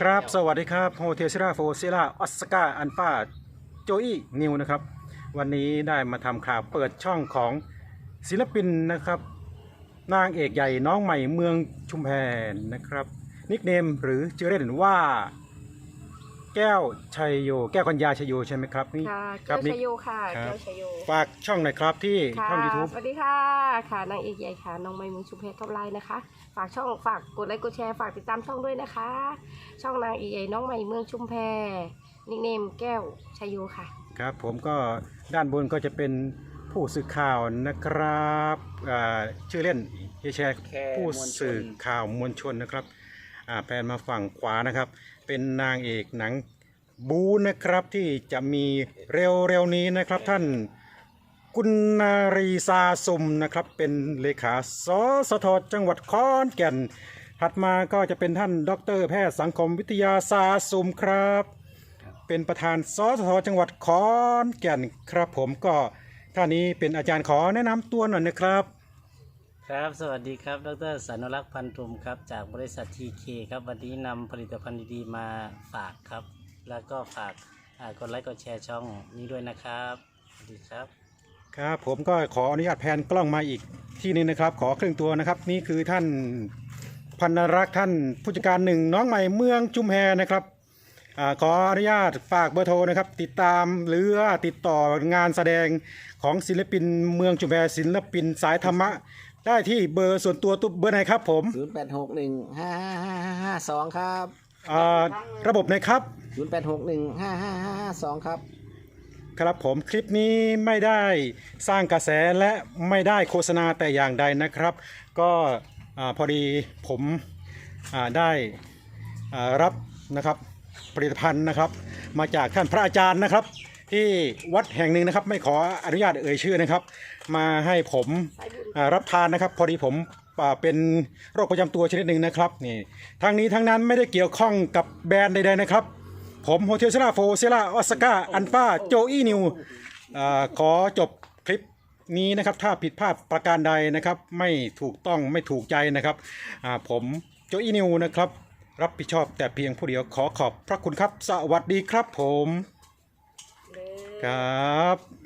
ครับ สวัสดีครับโฮเทลซิราโฟซิล่าออสการ์อันฟาโจอี้นิวนะครับ วันนี้ได้มาทำข่าวเปิดช่องของศิลปินนะครับ นางเอกใหญ่น้องใหม่เมืองชุมแพนะครับ นิกเนมหรือชื่อเล่นว่า แก้วชัยโย แก้วกัญญาชัยโยใช่ไหมครับนี่ค่ะคแก้รับวนี่ชโยค่ะ ครับ แก้วชโยฝากช่องหน่อยครับที่ค่ะช่อง YouTube สวัสดีค่ะ ค่ะนางเอกใหญ่ค่ะน้องไม้เมืองชุมเพชรท็อปไลน์นะคะ ฝากช่องฝากกดไลค์กดแชร์ฝากติดตามช่องด้วยนะคะ ช่องนางเอกใหญ่น้องใหม่เมืองชุมแพนิกเนมแก้วชโยค่ะ ครับผมก็ด้านบนก็จะเป็นผู้สื่อข่าวนะครับอ่าชื่อเล่นเฮียแชร์แค่ผู้มวลชนสื่อข่าวมวลชนนะครับ อ่าแปลมาฝั่งขวานะครับ เป็นนางเอกหนังบูนะครับที่จะมีเร็วๆนี้นะครับท่านกุณนารีซาซุมนะครับ เป็นเลขาสสทจังหวัดขอนแก่น ถัดมาก็จะเป็นท่านดร แพทย์สังคมวิทยาซาซุมครับ เป็นประธานสสทจังหวัดขอนแก่นครับผมก็ท่านนี้เป็นอาจารย์ขอแนะนำตัวหน่อยนะครับ ครับ สวัสดีครับ ดรสันุรักษ์พันธุมครับ จากบริษัททีเคครับ วันนี้นำผลิตภัณฑ์ดีๆ มาฝากครับ แล้วก็ฝากกดไลค์ กดแชร์ช่องนี้ด้วยนะครับ สวัสดีครับ ครับ ผมก็ขออนุญาตแพนกล้องมาอีกที่นึงนะครับ ขอครึ่งตัวนะครับ นี่คือท่านพันนรักษ์ท่านผู้จัดการหนึ่งน้องใหม่เมืองจุมแพนะครับอาขออนุญาตฝากเบอร์โทรนะครับ ติดตามหรือติดต่องานแสดงของศิลปินเมืองจุมแพศิลปินสายธรรมะ ได้ที่เบอร์ส่วนตัวตุ๊บเบอร์ไหนครับผมศูนย์แปดหกหนึ่งห้าห้าห้าห้าสองครับอ่าระบบไหนครับศูนย์แปดหกหนึ่งห้าห้าห้าห้าสองครับ ครับผมคลิปนี้ไม่ได้สร้างกระแสและไม่ได้โฆษณาแต่อย่างใดนะครับ ก็อาพอดีผมอ่าได้อ่ารับนะครับผลิตภัณฑ์นะครับ มาจากท่านพระอาจารย์นะครับ ที่วัดแห่งหนึ่งนะครับ ไม่ขออนุญาตเอ่ยชื่อนะครับ มาให้ผมอ่ารับทานนะครับ พอดีผมอ่าเป็นโรคประจำตัวชนิดหนึ่งนะครับนี่ทั้งนี้ทั้งนั้นไม่ได้เกี่ยวข้องกับแบรนด์ใดๆนะครับ ผมโฮเทลเซล่าโฟเซล่าออสการ์อันฟาโจอี้นิวอาขอจบคลิปนี้นะครับ ถ้าผิดพลาดประการใดนะครับ ไม่ถูกต้องไม่ถูกใจนะครับอ่าผมโจอี้นิวนะครับ รับผิดชอบแต่เพียงผู้เดียวขอขอบพระคุณครับ สวัสดีครับผม ครับ